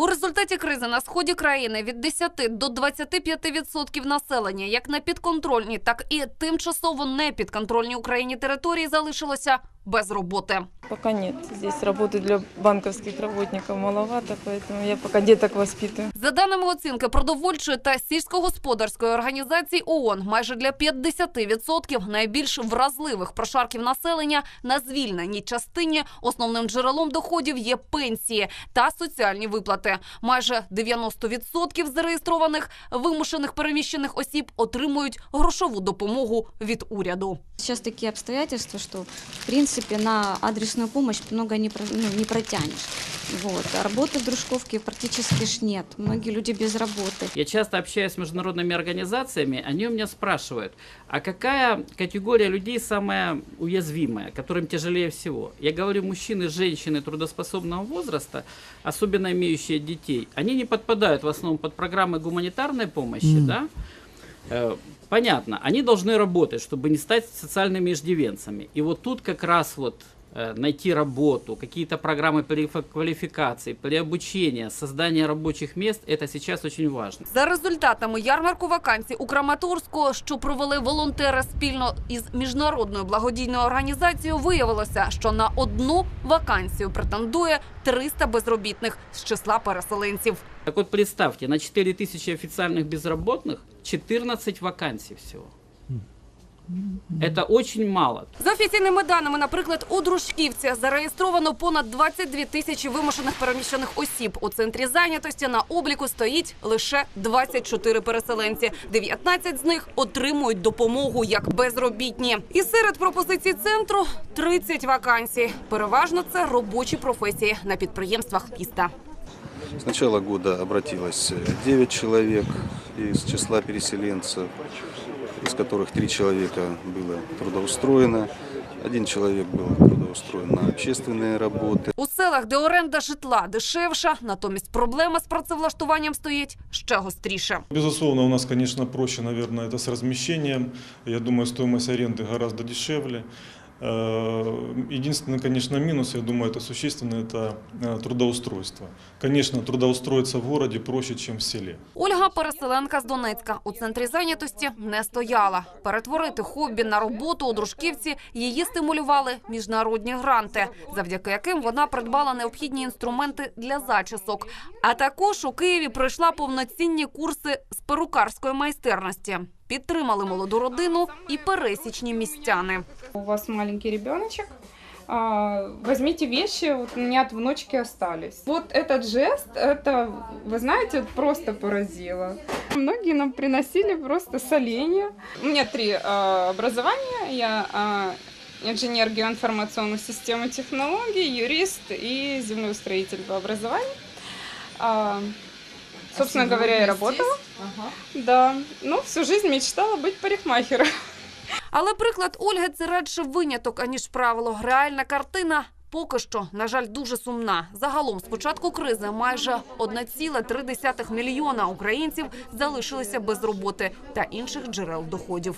У результаті кризи на сході країни від 10 до 25% населення, як на підконтрольній, так і тимчасово непідконтрольній Україні території залишилося без роботи. Пока нет. Здесь работы для банковских работников маловато, поэтому я пока деток воспитываю. За даними оцінки продовольчої та сільськогосподарської організації ООН, майже для 50% найбільш вразливих прошарків населення на звільненій частині основним джерелом доходів є пенсії та соціальні виплати. Майже 90% зареєстрованих вимушених переміщених осіб отримують грошову допомогу від уряду. Сейчас такие обстоятельства, что в принципе на адресную помощь много не, ну, не протянешь. Вот. А работы в дружковке практически ж нет. Многие люди без работы. Я часто общаюсь с международными организациями, они у меня спрашивают, а какая категория людей самая уязвимая, которым тяжелее всего? Я говорю, мужчины, женщины трудоспособного возраста, особенно имеющие детей, они не подпадают в основном под программы гуманитарной помощи, да? Э, Понятно, они должны работать, чтобы не стать социальными иждивенцами. И вот тут как раз вот э, найти работу, какие-то программы переквалификации, переобучения, создания рабочих мест, это сейчас очень важно. За результатами ярмарку вакансій у Краматорську, що провели волонтери спільно із міжнародною благодійною організацією, виявилося, що на одну вакансію претендує 300 безробітних з числа переселенців. Так вот представьте, на 4 тысячи официальных безработных 14 вакансий всего. Это очень мало. За офіційними даними, наприклад, у Дружківці зареєстровано понад 22 тисячі вимушених переміщених осіб. У центрі зайнятості на обліку стоїть лише 24 переселенці. 19 з них отримують допомогу як безробітні. І серед пропозицій центру 30 вакансій. Переважно це робочі професії на підприємствах міста. С начала года обратилось э, 9 человек из числа переселенцев, из которых 3 человека было трудоустроено, один человек был трудоустроен на общественные работы. У селах, де оренда житла дешевша, натомість проблема з працевлаштуванням стоїть ще гостріше. Безусловно, у нас, конечно, проще, наверное, это с размещением. Я думаю, стоимость аренды гораздо дешевле. Э, Единственный, конечно, минус, я думаю, это существенно, это э, трудоустройство. Конечно, трудоустроиться в городе проще, чем в селе. Ольга переселенка з Донецька у центрі зайнятості не стояла. Перетворити хобі на роботу у дружківці її стимулювали міжнародні гранти, завдяки яким вона придбала необхідні інструменти для зачісок. А також у Києві пройшла повноцінні курси з перукарської майстерності. Підтримали молоду родину і пересічні містяни. у вас маленький ребеночек, а, возьмите вещи, вот у меня от внучки остались. Вот этот жест, это, вы знаете, вот просто поразило. Многие нам приносили просто соленья. У меня три а, образования. Я а, инженер геоинформационных систем и технологий, юрист и землеустроитель по образованию. А, собственно говоря, я работала. Да, ну, всю жизнь мечтала быть парикмахером. Але приклад Ольги це радше виняток, аніж правило. Реальна картина поки що, на жаль, дуже сумна. Загалом, з початку кризи, майже 1,3 мільйона українців залишилися без роботи та інших джерел доходів.